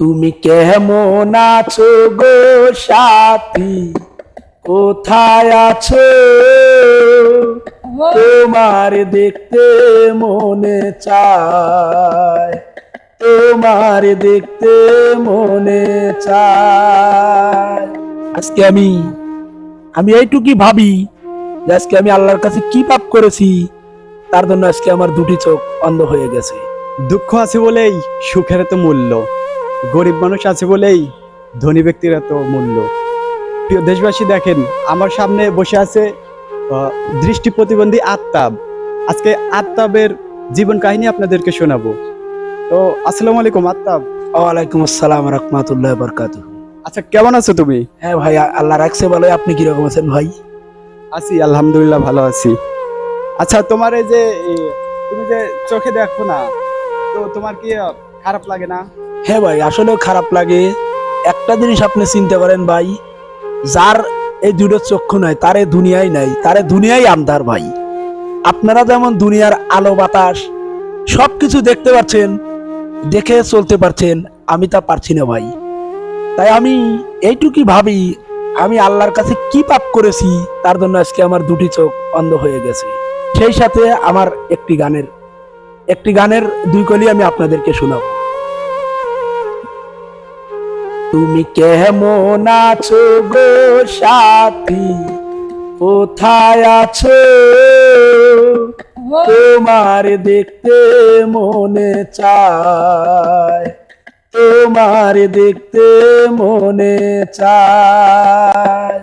তুমি কেমন আছো গো সাথী? কোথায় আছো? তোমার দেখতে মনে চায়। তোমার দেখতে মনে চায়। আজকে আমি আমি এইটুকুই ভাবি যে আজকে আমি আল্লাহর কাছে কি পাপ করেছি তার জন্য আজকে আমার দুটি চোখ অন্ধ হয়ে গেছে। দুঃখ আছে বলেই সুখের তো মূল্য। গরিব মানুষ আছে বলেই ধনী ব্যক্তির এত মূল্য। প্রিয় দেশবাসী দেখেন আমার সামনে বসে আছে দৃষ্টি প্রতিবন্ধী আত্মাব। আজকে আত্মাবের জীবন কাহিনী আপনাদেরকে শোনাবো। তো আসসালামু আলাইকুম আত্মাব। ওয়ালাইকুম আসসালাম রহমতুল্লাহ বরকাত আচ্ছা কেমন আছো তুমি? হ্যাঁ ভাই আল্লাহ রাখছে বলে আপনি কীরকম আছেন ভাই? আছি আলহামদুলিল্লাহ ভালো আছি। আচ্ছা তোমার এই যে তুমি যে চোখে দেখো না তো তোমার কি খারাপ লাগে না? হ্যাঁ ভাই আসলে খারাপ লাগে। একটা জিনিস আপনি চিনতে পারেন ভাই, যার এই দুটো চক্ষু নাই, তারে দুনিয়ায় নাই, তারে দুনিয়াই আন্ধার ভাই। আপনারা যেমন দুনিয়ার আলো, বাতাস সব কিছু দেখতে পাচ্ছেন, দেখে চলতে পারছেন, আমি তা পারছি না ভাই। তাই আমি এইটুকুই ভাবি, আমি আল্লাহর কাছে কি পাপ করেছি, তার জন্য আজকে আমার দুটি চোখ অন্ধ হয়ে গেছে। সেই সাথে আমার একটি গানের একটি গানের দুই কলি আমি আপনাদেরকে শোনাবো। তুমি কেমন আছো গো সাথী? কোথায় আছো? তোমার দেখতে মনে চায়। তোমার দেখতে মনে চায়।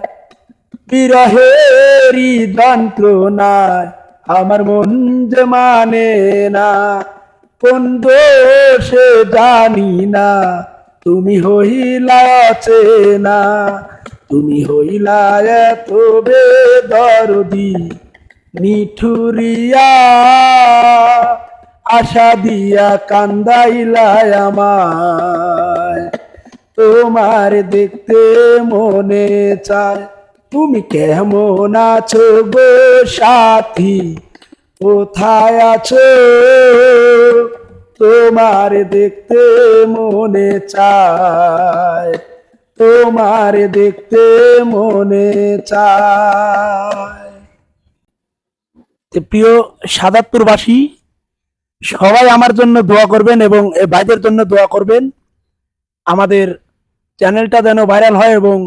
বিরহেরি যন্ত্রণায় আমার মন যে মানে না। কোন দোষে জানি না। তুমি হইলা চেনা, তুমি হইলা এত বেদরদি নিঠুরিয়া আশা দিয়া কান্দাইলায় আমায়। তোমার দেখতে মনে চায়, তুমি কেমন আছো গো সাথী, কোথায় আছো? তোমার দেখতে মনে চায়, তোমার দেখতে মনে চায়। প্রিয় সাদাতপুরবাসী সবাই আমার জন্য দোয়া করবেন এবং ভাইদের জন্য দোয়া করবেন। আমাদের চ্যানেলটা যেন ভাইরাল হয় এবং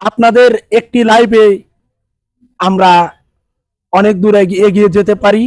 আপনাদের একটি লাইভে আমরা অনেক দূর এগিয়ে যেতে পারি।